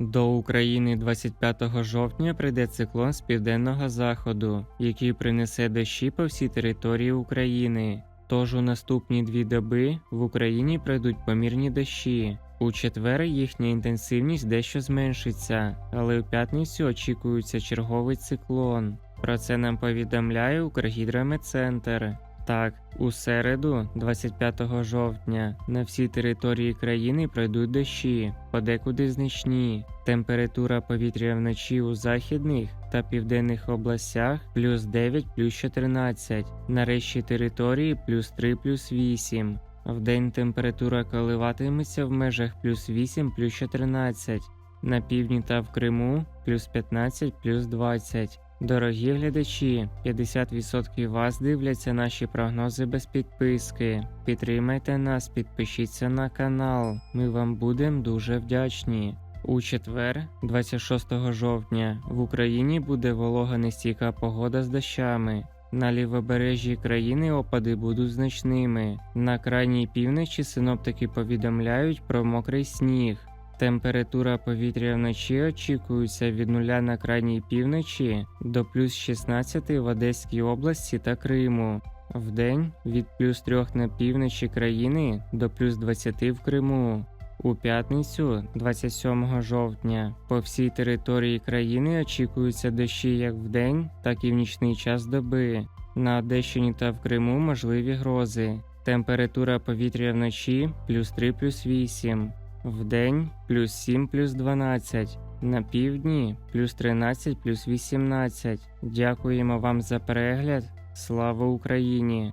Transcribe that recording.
До України 25 жовтня прийде циклон з південного заходу, який принесе дощі по всій території України. Тож у наступні дві доби в Україні пройдуть помірні дощі. У четвер їхня інтенсивність дещо зменшиться, але у п'ятницю очікується черговий циклон. Про це нам повідомляє Укргідрометцентр. Так, у середу, 25 жовтня, на всій території країни пройдуть дощі, подекуди значні. Температура повітря вночі у західних та південних областях плюс 9 плюс 14, на решті території плюс 3 плюс 8. Вдень температура коливатиметься в межах плюс 8 плюс 14, на півдні та в Криму плюс 15 плюс 20. Дорогі глядачі, 50% вас дивляться наші прогнози без підписки. Підтримайте нас, підпишіться на канал. Ми вам будемо дуже вдячні. У четвер, 26 жовтня, в Україні буде волога нестійка погода з дощами. На лівобережжі країни опади будуть значними. На крайній півночі синоптики повідомляють про мокрий сніг. Температура повітря вночі очікується від нуля на крайній півночі до плюс 16 в Одеській області та Криму. Вдень від плюс 3 на півночі країни до плюс 20 в Криму. У п'ятницю, 27 жовтня, по всій території країни очікуються дощі як вдень, так і в нічний час доби. На Одещині та в Криму можливі грози. Температура повітря вночі плюс 3 плюс 8. Вдень плюс 7 плюс 12. На півдні плюс 13 плюс 18. Дякуємо вам за перегляд. Слава Україні!